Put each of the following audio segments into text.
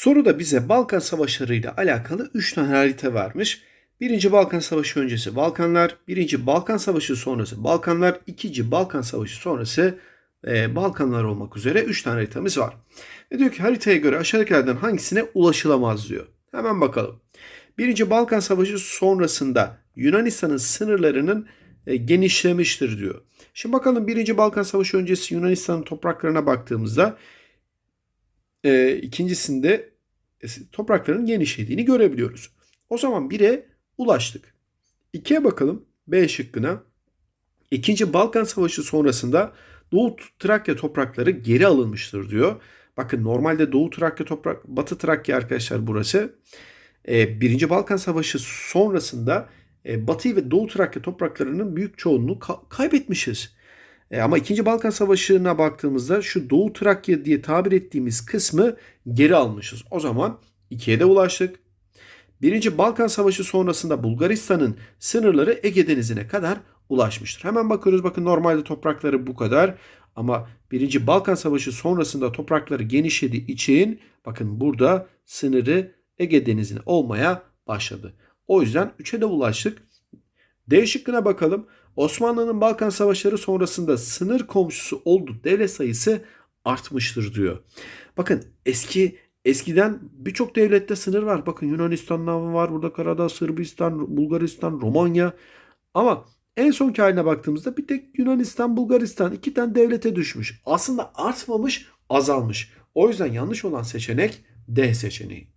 Soruda bize Balkan Savaşları ile alakalı 3 tane harita vermiş. Birinci Balkan Savaşı öncesi Balkanlar, birinci Balkan Savaşı sonrası Balkanlar, ikinci Balkan Savaşı sonrası e, Balkanlar olmak üzere 3 tane haritamız var. Ve diyor ki haritaya göre aşağıdakilerden hangisine ulaşılamaz diyor. Hemen bakalım. Birinci Balkan Savaşı sonrasında Yunanistan'ın sınırlarının e, genişlemiştir diyor. Şimdi bakalım Birinci Balkan Savaşı öncesi Yunanistan'ın topraklarına baktığımızda e, ikincisinde toprakların genişlediğini görebiliyoruz. O zaman 1'e ulaştık. 2'ye bakalım B şıkkına. İkinci Balkan Savaşı sonrasında Doğu Trakya toprakları geri alınmıştır diyor. Bakın normalde Doğu Trakya toprak, Batı Trakya arkadaşlar burası. Ee, Birinci Balkan Savaşı sonrasında e, Batı ve Doğu Trakya topraklarının büyük çoğunluğu ka- kaybetmişiz. E, ama İkinci Balkan Savaşı'na baktığımızda şu Doğu Trakya diye tabir ettiğimiz kısmı geri almışız. O zaman ikiye de ulaştık. Birinci Balkan Savaşı sonrasında Bulgaristan'ın sınırları Ege Denizi'ne kadar ulaşmıştır. Hemen bakıyoruz bakın normalde toprakları bu kadar ama Birinci Balkan Savaşı sonrasında toprakları genişlediği için bakın burada sınırı Ege Denizi'ne olmaya başladı. O yüzden 3'e de ulaştık. D şıkkına bakalım. Osmanlı'nın Balkan Savaşları sonrasında sınır komşusu olduğu devlet sayısı artmıştır diyor. Bakın eski eskiden birçok devlette sınır var. Bakın Yunanistan'dan var, burada Karadağ, Sırbistan, Bulgaristan, Romanya. Ama en sonki haline baktığımızda bir tek Yunanistan, Bulgaristan iki tane devlete düşmüş. Aslında artmamış, azalmış. O yüzden yanlış olan seçenek D seçeneği.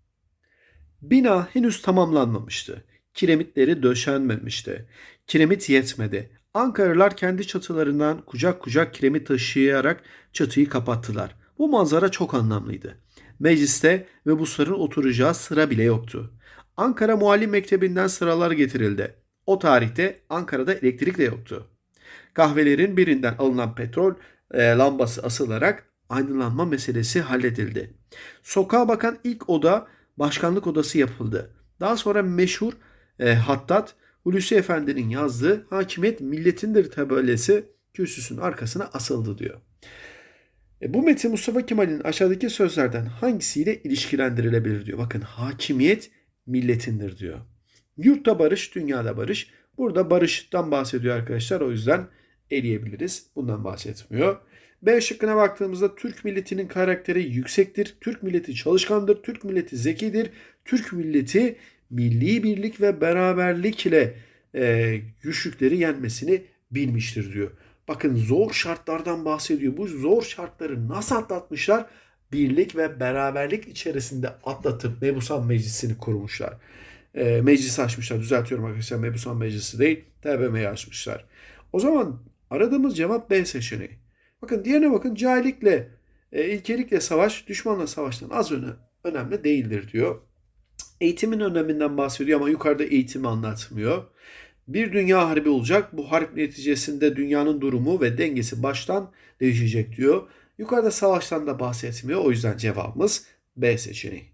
Bina henüz tamamlanmamıştı. Kiremitleri döşenmemişti. Kiremit yetmedi. Ankaralılar kendi çatılarından kucak kucak kiremit taşıyarak çatıyı kapattılar. Bu manzara çok anlamlıydı. Mecliste ve busların oturacağı sıra bile yoktu. Ankara Muallim Mektebi'nden sıralar getirildi. O tarihte Ankara'da elektrik de yoktu. Kahvelerin birinden alınan petrol e, lambası asılarak aydınlanma meselesi halledildi. Sokağa bakan ilk oda başkanlık odası yapıldı. Daha sonra meşhur e, Hattat Hulusi Efendi'nin yazdığı Hakimiyet Milletindir tabelesi kürsüsün arkasına asıldı diyor. E, bu metin Mustafa Kemal'in aşağıdaki sözlerden hangisiyle ilişkilendirilebilir diyor. Bakın hakimiyet milletindir diyor. Yurtta barış, dünyada barış. Burada barıştan bahsediyor arkadaşlar. O yüzden eleyebiliriz. Bundan bahsetmiyor. B şıkkına baktığımızda Türk milletinin karakteri yüksektir. Türk milleti çalışkandır. Türk milleti zekidir. Türk milleti milli birlik ve beraberlik ile e, güçlükleri yenmesini bilmiştir diyor. Bakın zor şartlardan bahsediyor. Bu zor şartları nasıl atlatmışlar? Birlik ve beraberlik içerisinde atlatıp Mebusan Meclisi'ni kurmuşlar. E, meclisi açmışlar. Düzeltiyorum arkadaşlar. Mebusan Meclisi değil. TBMM'yi açmışlar. O zaman aradığımız cevap B seçeneği. Bakın diğerine bakın cahillikle, e, ilkelikle savaş düşmanla savaştan az öne, önemli değildir diyor. Eğitimin öneminden bahsediyor ama yukarıda eğitimi anlatmıyor. Bir dünya harbi olacak. Bu harp neticesinde dünyanın durumu ve dengesi baştan değişecek diyor. Yukarıda savaştan da bahsetmiyor. O yüzden cevabımız B seçeneği.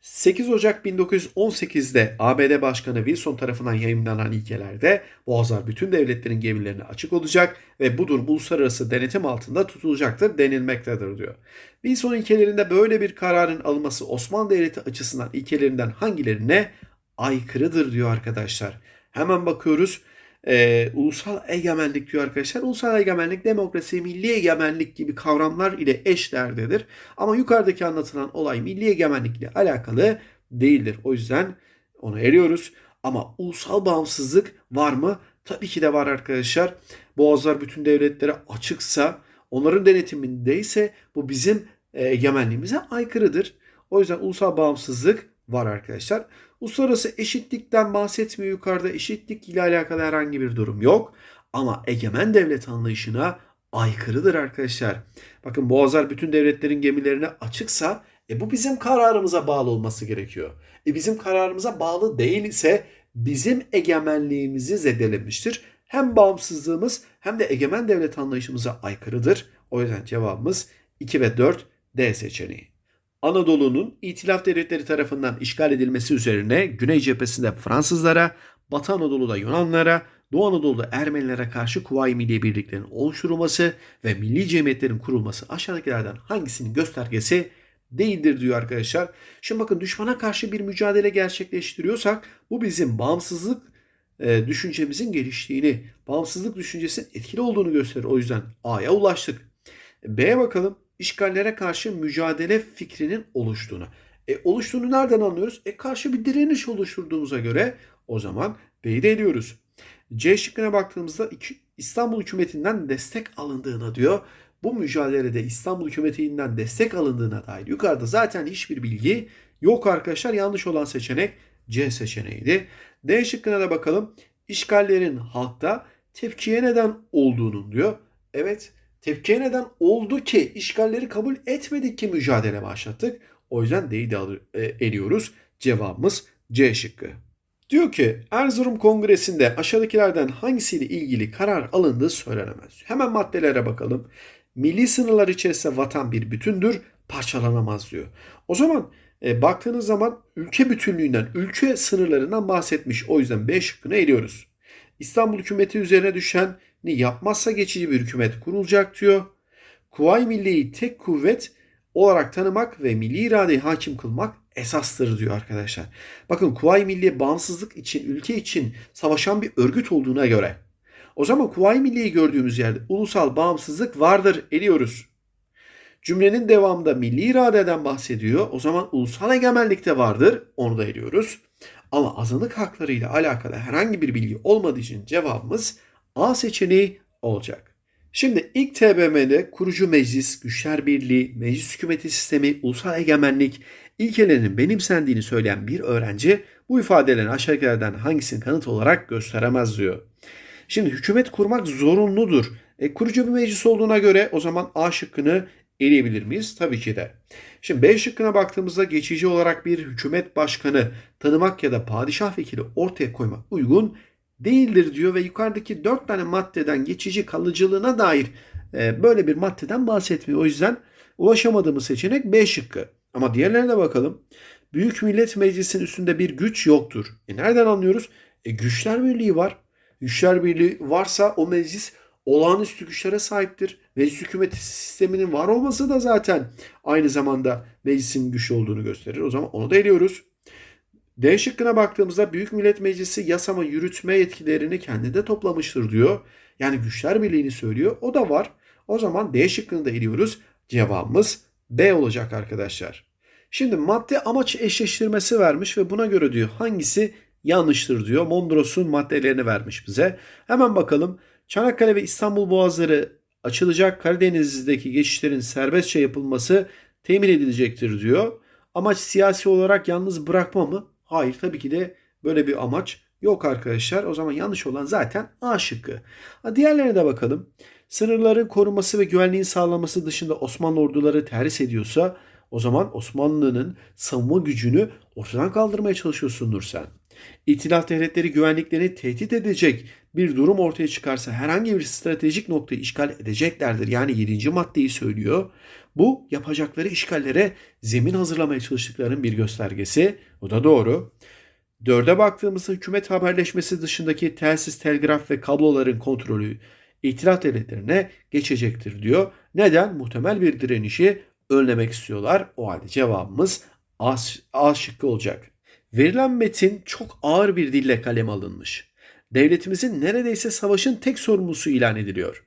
8 Ocak 1918'de ABD Başkanı Wilson tarafından yayınlanan ilkelerde Boğazlar bütün devletlerin gemilerine açık olacak ve bu durum uluslararası denetim altında tutulacaktır denilmektedir diyor. Wilson ilkelerinde böyle bir kararın alınması Osmanlı Devleti açısından ilkelerinden hangilerine aykırıdır diyor arkadaşlar. Hemen bakıyoruz. Ee, ulusal egemenlik diyor arkadaşlar. Ulusal egemenlik, demokrasi, milli egemenlik gibi kavramlar ile eşdeğerdedir. Ama yukarıdaki anlatılan olay milli egemenlikle alakalı değildir. O yüzden onu eriyoruz. Ama ulusal bağımsızlık var mı? Tabii ki de var arkadaşlar. Boğazlar bütün devletlere açıksa, onların denetimindeyse bu bizim e, egemenliğimize aykırıdır. O yüzden ulusal bağımsızlık var arkadaşlar. Uluslararası eşitlikten bahsetmiyor yukarıda. Eşitlik ile alakalı herhangi bir durum yok. Ama egemen devlet anlayışına aykırıdır arkadaşlar. Bakın Boğazlar bütün devletlerin gemilerine açıksa e bu bizim kararımıza bağlı olması gerekiyor. E bizim kararımıza bağlı değil ise bizim egemenliğimizi zedelemiştir. Hem bağımsızlığımız hem de egemen devlet anlayışımıza aykırıdır. O yüzden cevabımız 2 ve 4 D seçeneği. Anadolu'nun İtilaf Devletleri tarafından işgal edilmesi üzerine Güney cephesinde Fransızlara, Batı Anadolu'da Yunanlara, Doğu Anadolu'da Ermenilere karşı Kuvayi Milliye Birliklerinin oluşturulması ve milli cemiyetlerin kurulması aşağıdakilerden hangisinin göstergesi değildir diyor arkadaşlar. Şimdi bakın düşmana karşı bir mücadele gerçekleştiriyorsak bu bizim bağımsızlık e, düşüncemizin geliştiğini, bağımsızlık düşüncesinin etkili olduğunu gösterir. O yüzden A'ya ulaştık. B'ye bakalım. İşgallere karşı mücadele fikrinin oluştuğunu. E, oluştuğunu nereden anlıyoruz? E, karşı bir direniş oluşturduğumuza göre o zaman B'yi de eliyoruz. C şıkkına baktığımızda iki, İstanbul hükümetinden destek alındığına diyor. Bu mücadelede İstanbul hükümetinden destek alındığına dair yukarıda zaten hiçbir bilgi yok arkadaşlar. Yanlış olan seçenek C seçeneğiydi. D şıkkına da bakalım. İşgallerin halkta tepkiye neden olduğunu diyor. Evet tepkiye neden oldu ki işgalleri kabul etmedik ki mücadele başlattık. O yüzden D'yi de e, eliyoruz. Cevabımız C şıkkı. Diyor ki Erzurum Kongresi'nde aşağıdakilerden hangisiyle ilgili karar alındığı söylenemez. Hemen maddelere bakalım. Milli sınırlar içerisinde vatan bir bütündür, parçalanamaz diyor. O zaman e, baktığınız zaman ülke bütünlüğünden, ülke sınırlarından bahsetmiş. O yüzden B şıkkını eliyoruz. İstanbul hükümeti üzerine düşen yapmazsa geçici bir hükümet kurulacak diyor. Kuvayi Milli'yi tek kuvvet olarak tanımak ve milli iradeyi hakim kılmak esastır diyor arkadaşlar. Bakın Kuvayi Milliye bağımsızlık için, ülke için savaşan bir örgüt olduğuna göre o zaman Kuvayi Milliye'yi gördüğümüz yerde ulusal bağımsızlık vardır ediyoruz. Cümlenin devamında milli iradeden bahsediyor. O zaman ulusal egemenlik de vardır. Onu da ediyoruz. Ama azınlık haklarıyla alakalı herhangi bir bilgi olmadığı için cevabımız A seçeneği olacak. Şimdi ilk TBMM'de kurucu meclis, güçler birliği, meclis hükümeti sistemi, ulusal egemenlik ilkelerinin benimsendiğini söyleyen bir öğrenci bu ifadelerin aşağıdakilerden hangisini kanıt olarak gösteremez diyor. Şimdi hükümet kurmak zorunludur. E, kurucu bir meclis olduğuna göre o zaman A şıkkını eleyebilir miyiz? Tabii ki de. Şimdi B şıkkına baktığımızda geçici olarak bir hükümet başkanı tanımak ya da padişah vekili ortaya koymak uygun değildir diyor ve yukarıdaki dört tane maddeden geçici kalıcılığına dair e, böyle bir maddeden bahsetmiyor. O yüzden ulaşamadığımız seçenek B şıkkı. Ama diğerlerine bakalım. Büyük Millet Meclisi'nin üstünde bir güç yoktur. E nereden anlıyoruz? E güçler birliği var. Güçler birliği varsa o meclis olağanüstü güçlere sahiptir. Meclis hükümeti sisteminin var olması da zaten aynı zamanda meclisin güçlü olduğunu gösterir. O zaman onu da eliyoruz. D şıkkına baktığımızda Büyük Millet Meclisi yasama yürütme yetkilerini kendinde toplamıştır diyor. Yani güçler birliğini söylüyor. O da var. O zaman D şıkkını da eliyoruz. Cevabımız B olacak arkadaşlar. Şimdi madde amaç eşleştirmesi vermiş ve buna göre diyor hangisi yanlıştır diyor. Mondros'un maddelerini vermiş bize. Hemen bakalım. Çanakkale ve İstanbul boğazları açılacak. Karadeniz'deki geçişlerin serbestçe yapılması temin edilecektir diyor. Amaç siyasi olarak yalnız bırakma mı? Hayır tabii ki de böyle bir amaç yok arkadaşlar. O zaman yanlış olan zaten A şıkkı. Diğerlerine de bakalım. Sınırların korunması ve güvenliğin sağlanması dışında Osmanlı orduları terhis ediyorsa o zaman Osmanlı'nın savunma gücünü ortadan kaldırmaya çalışıyorsundur sen. İtilaf devletleri güvenliklerini tehdit edecek bir durum ortaya çıkarsa herhangi bir stratejik noktayı işgal edeceklerdir. Yani 7. maddeyi söylüyor. Bu yapacakları işgallere zemin hazırlamaya çalıştıklarının bir göstergesi. O da doğru. Dörde baktığımızda hükümet haberleşmesi dışındaki telsiz, telgraf ve kabloların kontrolü itilaf devletlerine geçecektir diyor. Neden? Muhtemel bir direnişi önlemek istiyorlar. O halde cevabımız A, şıkkı olacak. Verilen metin çok ağır bir dille kalem alınmış. Devletimizin neredeyse savaşın tek sorumlusu ilan ediliyor.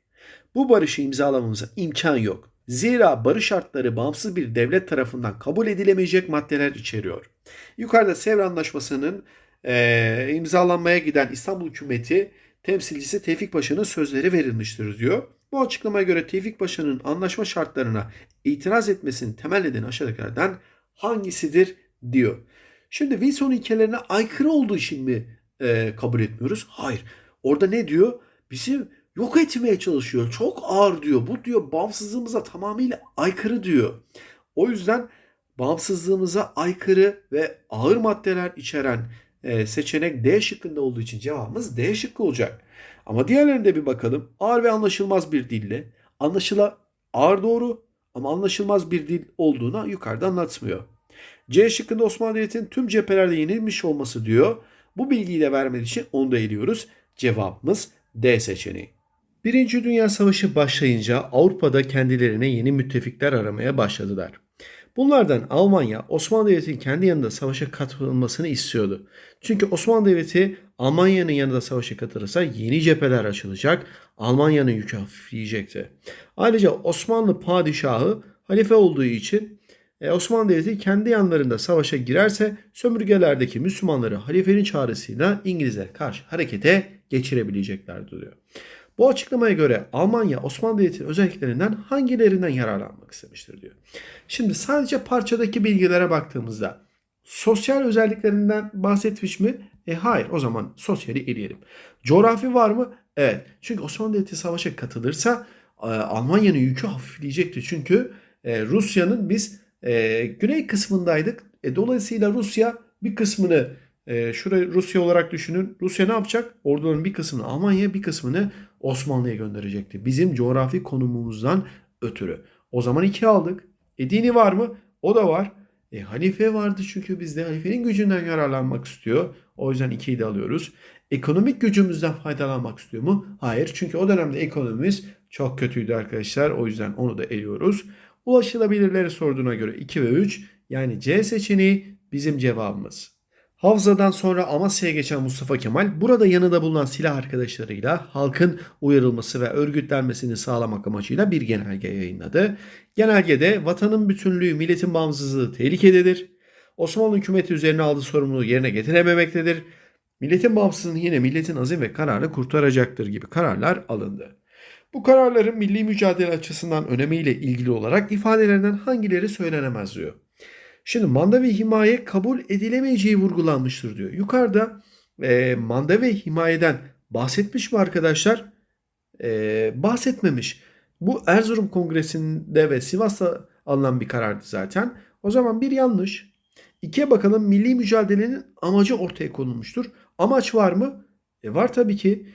Bu barışı imzalamamıza imkan yok. Zira barış şartları bağımsız bir devlet tarafından kabul edilemeyecek maddeler içeriyor. Yukarıda Sevr Anlaşması'nın e, imzalanmaya giden İstanbul hükümeti temsilcisi Tevfik Paşa'nın sözleri verilmiştir diyor. Bu açıklamaya göre Tevfik Paşa'nın anlaşma şartlarına itiraz etmesinin temel nedeni aşağıdakilerden hangisidir diyor. Şimdi Wilson ilkelerine aykırı olduğu için mi e, kabul etmiyoruz? Hayır. Orada ne diyor? Bizi yok etmeye çalışıyor. Çok ağır diyor. Bu diyor bağımsızlığımıza tamamıyla aykırı diyor. O yüzden bağımsızlığımıza aykırı ve ağır maddeler içeren e, seçenek D şıkkında olduğu için cevabımız D şıkkı olacak. Ama diğerlerine bir bakalım. Ağır ve anlaşılmaz bir dille. Anlaşıla ağır doğru ama anlaşılmaz bir dil olduğuna yukarıda anlatmıyor. C şıkkında Osmanlı Devleti'nin tüm cephelerde yenilmiş olması diyor. Bu bilgiyi de vermediği için onu da eliyoruz. Cevabımız D seçeneği. Birinci Dünya Savaşı başlayınca Avrupa'da kendilerine yeni müttefikler aramaya başladılar. Bunlardan Almanya Osmanlı Devleti'nin kendi yanında savaşa katılmasını istiyordu. Çünkü Osmanlı Devleti Almanya'nın yanında savaşa katılırsa yeni cepheler açılacak. Almanya'nın yükü hafifleyecekti. Ayrıca Osmanlı padişahı halife olduğu için e, Osmanlı Devleti kendi yanlarında savaşa girerse sömürgelerdeki Müslümanları halifenin çağrısıyla İngilizlere karşı harekete geçirebileceklerdi diyor. Bu açıklamaya göre Almanya Osmanlı Devleti'nin özelliklerinden hangilerinden yararlanmak istemiştir diyor. Şimdi sadece parçadaki bilgilere baktığımızda sosyal özelliklerinden bahsetmiş mi? E hayır o zaman sosyali eleyelim. Coğrafi var mı? Evet. Çünkü Osmanlı Devleti savaşa katılırsa e, Almanya'nın yükü hafifleyecekti. Çünkü e, Rusya'nın biz e, güney kısmındaydık. E, dolayısıyla Rusya bir kısmını e, şurayı Rusya olarak düşünün. Rusya ne yapacak? Orduların bir kısmını Almanya'ya bir kısmını Osmanlı'ya gönderecekti. Bizim coğrafi konumumuzdan ötürü. O zaman iki aldık. E dini var mı? O da var. E halife vardı çünkü biz de halifenin gücünden yararlanmak istiyor. O yüzden ikiyi de alıyoruz. Ekonomik gücümüzden faydalanmak istiyor mu? Hayır. Çünkü o dönemde ekonomimiz çok kötüydü arkadaşlar. O yüzden onu da eliyoruz. Ulaşılabilirleri sorduğuna göre 2 ve 3 yani C seçeneği bizim cevabımız. Havzadan sonra Amasya'ya geçen Mustafa Kemal burada yanında bulunan silah arkadaşlarıyla halkın uyarılması ve örgütlenmesini sağlamak amacıyla bir genelge yayınladı. Genelgede vatanın bütünlüğü, milletin bağımsızlığı tehlikededir. Osmanlı hükümeti üzerine aldığı sorumluluğu yerine getirememektedir. Milletin bağımsızlığını yine milletin azim ve kararı kurtaracaktır gibi kararlar alındı. Bu kararların milli mücadele açısından önemiyle ilgili olarak ifadelerinden hangileri söylenemez diyor. Şimdi manda ve himaye kabul edilemeyeceği vurgulanmıştır diyor. Yukarıda e, manda ve himayeden bahsetmiş mi arkadaşlar? E, bahsetmemiş. Bu Erzurum Kongresi'nde ve Sivas'ta alınan bir karardı zaten. O zaman bir yanlış. İkiye bakalım milli mücadelenin amacı ortaya konulmuştur. Amaç var mı? E var tabii ki.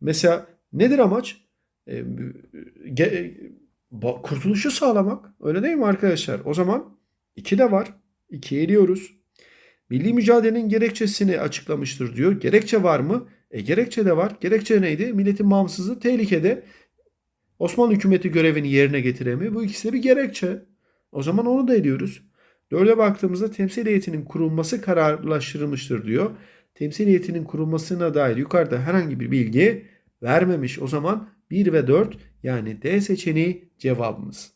Mesela nedir amaç? E, ge, ba- kurtuluşu sağlamak. Öyle değil mi arkadaşlar? O zaman iki de var. İki eliyoruz. Milli mücadelenin gerekçesini açıklamıştır diyor. Gerekçe var mı? E gerekçe de var. Gerekçe neydi? Milletin bağımsızlığı tehlikede. Osmanlı hükümeti görevini yerine getiremiyor. Bu ikisi de bir gerekçe. O zaman onu da ediyoruz. Dörde baktığımızda temsil heyetinin kurulması kararlaştırılmıştır diyor. Temsil heyetinin kurulmasına dair yukarıda herhangi bir bilgi vermemiş. O zaman 1 ve 4 yani D seçeneği cevabımız.